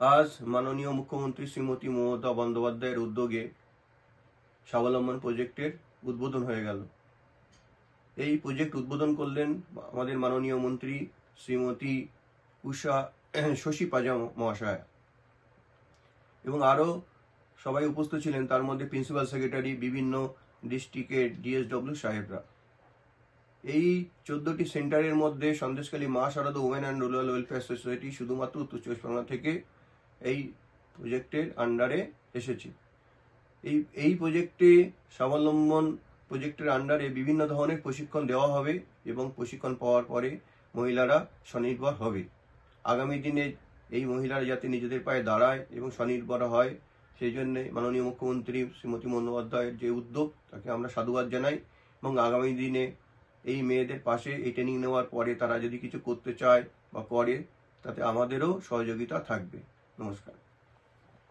আজ মাননীয় মুখ্যমন্ত্রী শ্রীমতী মমতা বন্দ্যোপাধ্যায়ের উদ্যোগে স্বাবলম্বন প্রজেক্টের উদ্বোধন হয়ে গেল। এই প্রজেক্ট উদ্বোধন করলেন আমাদের মাননীয় মন্ত্রী শ্রীমতী উষা শশী পাজা মহাশয়। এবং আরও সবাই উপস্থিত ছিলেন, তার মধ্যে প্রিন্সিপাল সেক্রেটারি বিভিন্ন ডিস্ট্রিক্টের ডিএসডব্লিউ সাহেবরা। এই চোদ্দটি সেন্টারের মধ্যে Sandeshkhali Maa Sarada women and rural welfare society শুধুমাত্র উত্তর চব্বিশ পরগনা থেকে এই প্রজেক্টের আন্ডারে এসেছি। এই এই প্রজেক্টে স্বাবলম্বন প্রজেক্টের আন্ডারে বিভিন্ন ধরনের প্রশিক্ষণ দেওয়া হবে এবং প্রশিক্ষণ পাওয়ার পরে মহিলারা স্বনির্ভর হবে। আগামী দিনে এই মহিলারা যাতে নিজেদের পায়ে দাঁড়ায় এবং স্বনির্ভর হয়, সেই জন্যে মাননীয় মুখ্যমন্ত্রী শ্রীমতী বন্দ্যোপাধ্যায়ের যে উদ্যোগ, তাকে আমরা সাধুবাদ জানাই এবং আগামী দিনে এই মেয়েদের পাশে এই ট্রেনিং নেওয়ার পরে তারা যদি কিছু করতে চায় বা করে, তাতে আমাদেরও সহযোগিতা থাকবে। নমস্কার